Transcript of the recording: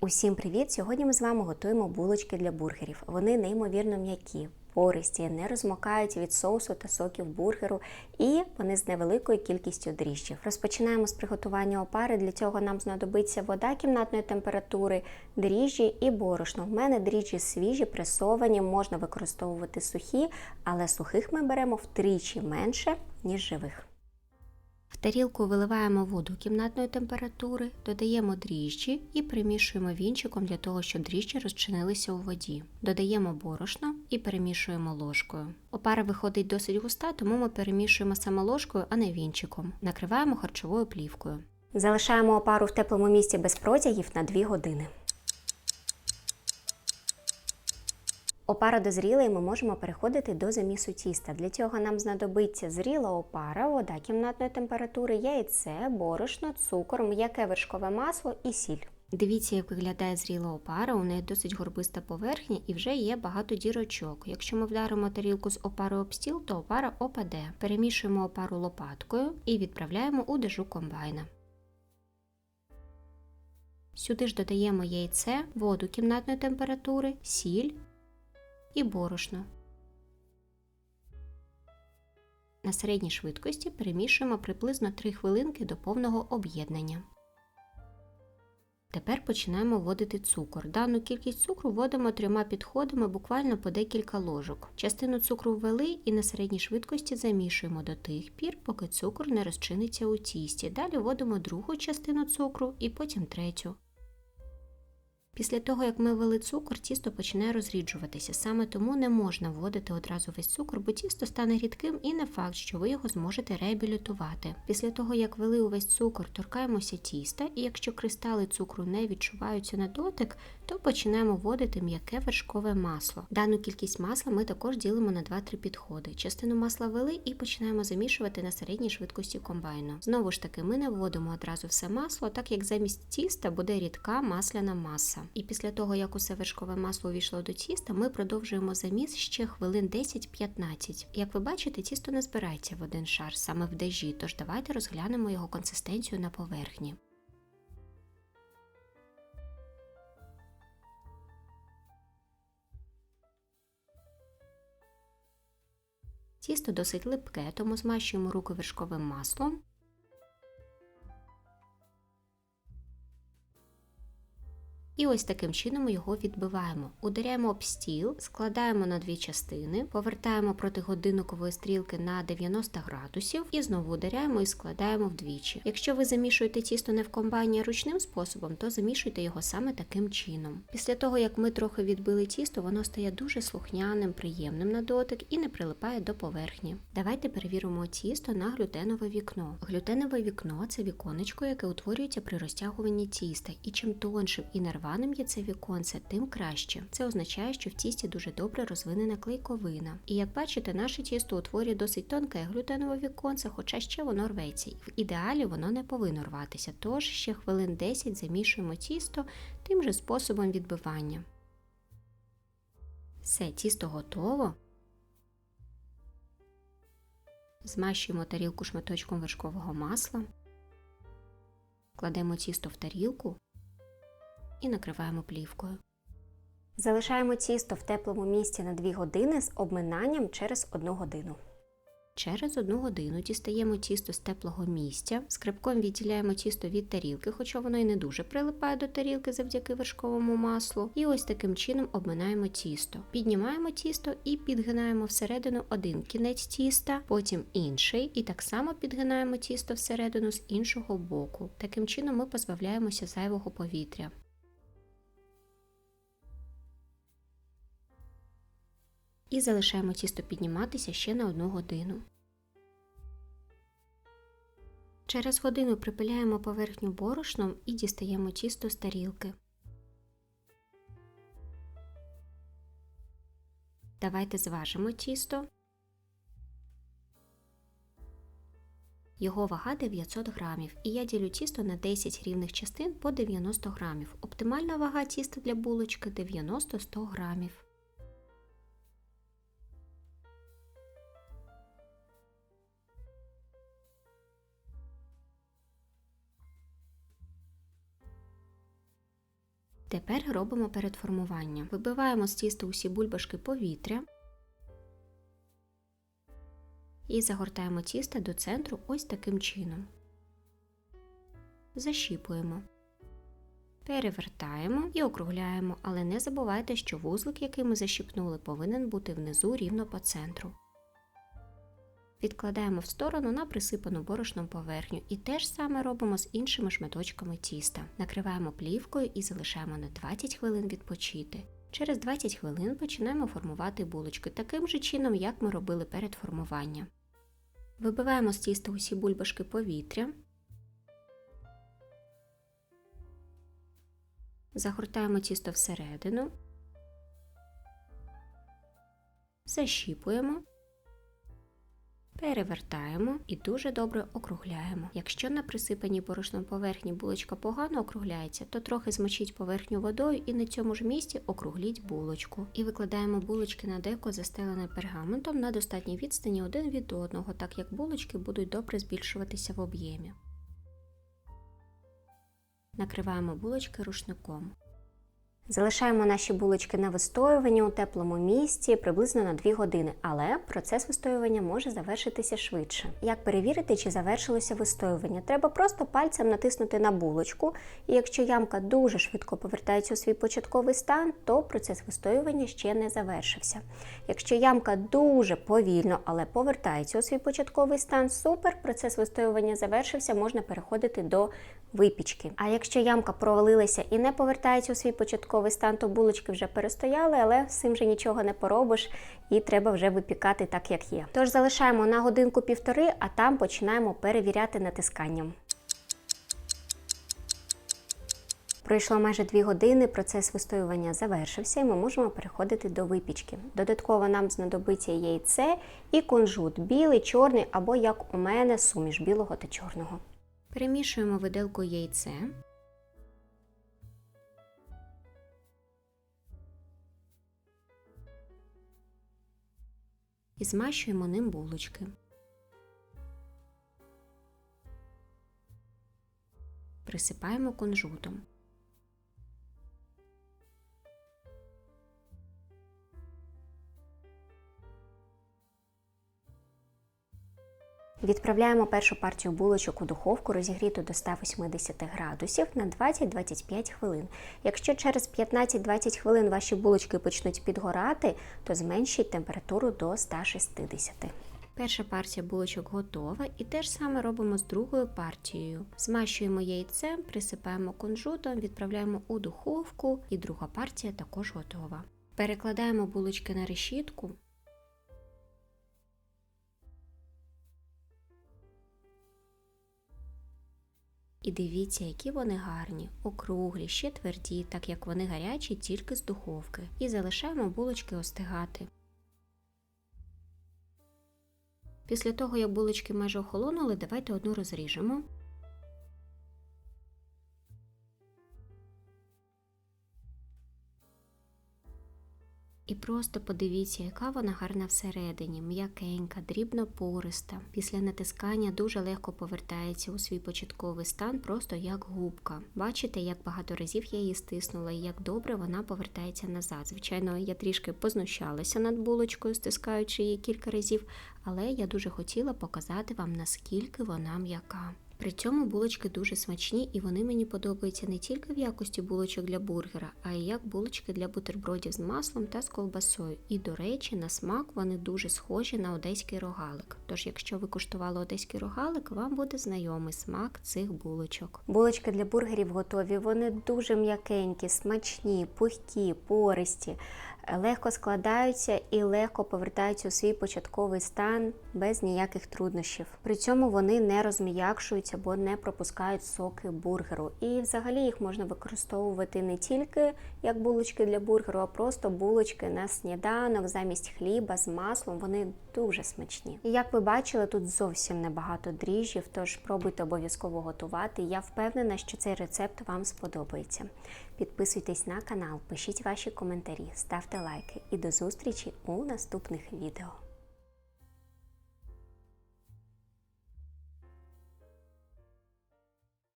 Усім привіт! Сьогодні ми з вами готуємо булочки для бургерів. Вони неймовірно м'які, пористі, не розмокають від соусу та соків бургеру, і вони з невеликою кількістю дріжджів. Розпочинаємо з приготування опари. Для цього нам знадобиться вода кімнатної температури, дріжджі і борошно. В мене дріжджі свіжі, пресовані, можна використовувати сухі, але сухих ми беремо втричі менше, ніж живих. В тарілку виливаємо воду кімнатної температури, додаємо дріжджі і примішуємо вінчиком для того, щоб дріжджі розчинилися у воді. Додаємо борошно і перемішуємо ложкою. Опара виходить досить густа, тому ми перемішуємо саме ложкою, а не вінчиком. Накриваємо харчовою плівкою. Залишаємо опару в теплому місці без протягів на 2 години. Опара дозріла і ми можемо переходити до замісу тіста. Для цього нам знадобиться зріла опара, вода кімнатної температури, яйце, борошно, цукор, м'яке вершкове масло і сіль. Дивіться, як виглядає зріла опара, у неї досить горбиста поверхня і вже є багато дірочок. Якщо ми вдаримо тарілку з опарою об стіл, то опара опаде. Перемішуємо опару лопаткою і відправляємо у дежу комбайна. Сюди ж додаємо яйце, воду кімнатної температури, сіль і борошно. На середній швидкості перемішуємо приблизно 3 хвилинки до повного об'єднання. Тепер починаємо вводити цукор. Дану кількість цукру вводимо трьома підходами буквально по декілька ложок. Частину цукру ввели і на середній швидкості замішуємо до тих пір, поки цукор не розчиниться у тісті. Далі вводимо другу частину цукру і потім третю. Після того, як ми ввели цукор, тісто починає розріджуватися. Саме тому не можна вводити одразу весь цукор, бо тісто стане рідким і не факт, що ви його зможете реабілітувати. Після того, як ввели увесь цукор, торкаємося тіста, і якщо кристали цукру не відчуваються на дотик, то починаємо вводити м'яке вершкове масло. Дану кількість масла ми також ділимо на 2-3 підходи. Частину масла ввели і починаємо замішувати на середній швидкості комбайну. Знову ж таки, ми не вводимо одразу все масло, так як замість тіста буде рідка масляна маса. І після того, як усе вершкове масло увійшло до тіста, ми продовжуємо заміс ще хвилин 10-15. Як ви бачите, тісто не збирається в один шар саме в дежі, тож давайте розглянемо його консистенцію на поверхні. Тісто досить липке, тому змащуємо руки вершковим маслом. І ось таким чином ми його відбиваємо. Ударяємо об стіл, складаємо на дві частини, повертаємо проти годинникової стрілки на 90 градусів і знову ударяємо і складаємо вдвічі. Якщо ви замішуєте тісто не в комбайні ручним способом, то замішуйте його саме таким чином. Після того, як ми трохи відбили тісто, воно стає дуже слухняним, приємним на дотик і не прилипає до поверхні. Давайте перевіримо тісто на глютенове вікно. Глютенове вікно це віконечко, яке утворюється при розтягуванні тіста, і чим тоншим і нерваним є це віконце, тим краще. Це означає, що в тісті дуже добре розвинена клейковина. І як бачите, наше тісто утворює досить тонке глютенове віконце, хоча ще воно рветься. В ідеалі воно не повинно рватися. Тож ще хвилин 10 замішуємо тісто тим же способом відбивання. Все, тісто готово. Змащуємо тарілку шматочком вершкового масла, кладемо тісто в тарілку і накриваємо плівкою. Залишаємо тісто в теплому місці на 2 години з обминанням через 1 годину. Через одну годину дістаємо тісто з теплого місця, скрипком відділяємо тісто від тарілки, хоча воно і не дуже прилипає до тарілки завдяки вершковому маслу. І ось таким чином обминаємо тісто. Піднімаємо тісто і підгинаємо всередину один кінець тіста, потім інший, і так само підгинаємо тісто всередину з іншого боку. Таким чином ми позбавляємося зайвого повітря. І залишаємо тісто підніматися ще на одну годину. Через годину припиляємо поверхню борошном і дістаємо тісто з тарілки. Давайте зважимо тісто. Його вага 900 грамів, і я ділю тісто на 10 рівних частин по 90 грамів. Оптимальна вага тіста для булочки 90-100 грамів. Тепер робимо передформування. Вибиваємо з тіста усі бульбашки повітря і загортаємо тісто до центру ось таким чином. Защіпуємо. Перевертаємо і округляємо, але не забувайте, що вузлик, який ми защіпнули, повинен бути внизу рівно по центру. Відкладаємо в сторону на присипану борошном поверхню і те ж саме робимо з іншими шматочками тіста. Накриваємо плівкою і залишаємо на 20 хвилин відпочити. Через 20 хвилин починаємо формувати булочки таким же чином, як ми робили перед формуванням. Вибиваємо з тіста усі бульбашки повітря. Загортаємо тісто всередину. Защіпуємо. Перевертаємо і дуже добре округляємо. Якщо на присипаній борошном поверхні булочка погано округляється, то трохи змочіть поверхню водою і на цьому ж місці округліть булочку. І викладаємо булочки на деко, застелене пергаментом на достатній відстані один від одного, так як булочки будуть добре збільшуватися в об'ємі. Накриваємо булочки рушником. Залишаємо наші булочки на вистоюванні у теплому місці приблизно на 2 години, але процес вистоювання може завершитися швидше. Як перевірити, чи завершилося вистоювання? Треба просто пальцем натиснути на булочку, і якщо ямка дуже швидко повертається у свій початковий стан, то процес вистоювання ще не завершився. Якщо ямка дуже повільно, але повертається у свій початковий стан, супер, процес вистоювання завершився, можна переходити до випічки. А якщо ямка провалилася і не повертається у свій початковий стан, то булочки вже перестояли, але з цим вже нічого не поробиш і треба вже випікати так, як є. Тож залишаємо на годинку-півтори, а там починаємо перевіряти натисканням. Пройшло майже 2 години, процес вистоювання завершився і ми можемо переходити до випічки. Додатково нам знадобиться яйце і кунжут білий, чорний або, як у мене, суміш білого та чорного. Перемішуємо виделкою яйце. І змащуємо ним булочки. Присипаємо кунжутом. Відправляємо першу партію булочок у духовку, розігріту до 180 градусів на 20-25 хвилин. Якщо через 15-20 хвилин ваші булочки почнуть підгорати, то зменшіть температуру до 160. Перша партія булочок готова і те ж саме робимо з другою партією. Змащуємо яйцем, присипаємо кунжутом, відправляємо у духовку, і друга партія також готова. Перекладаємо булочки на решітку. І дивіться, які вони гарні, округлі, ще тверді, так як вони гарячі тільки з духовки. І залишаємо булочки остигати. Після того, як булочки майже охолонули, давайте одну розріжемо. І просто подивіться, яка вона гарна всередині, м'якенька, дрібно пориста. Після натискання дуже легко повертається у свій початковий стан, просто як губка. Бачите, як багато разів я її стиснула і як добре вона повертається назад. Звичайно, я трішки познущалася над булочкою, стискаючи її кілька разів, але я дуже хотіла показати вам, наскільки вона м'яка. При цьому булочки дуже смачні і вони мені подобаються не тільки в якості булочок для бургера, а й як булочки для бутербродів з маслом та з колбасою. І, до речі, на смак вони дуже схожі на одеський рогалик. Тож, якщо ви куштували одеський рогалик, вам буде знайомий смак цих булочок. Булочки для бургерів готові. Вони дуже м'якенькі, смачні, пухкі, пористі легко складаються і легко повертаються у свій початковий стан без ніяких труднощів. При цьому вони не розм'якшуються або не пропускають соки бургеру. І взагалі їх можна використовувати не тільки як булочки для бургеру, а просто булочки на сніданок замість хліба з маслом. Вони дуже смачні. І як ви бачили, тут зовсім небагато дріжджів, тож пробуйте обов'язково готувати. Я впевнена, що цей рецепт вам сподобається. Підписуйтесь на канал, пишіть ваші коментарі, ставте лайки і до зустрічі у наступних відео.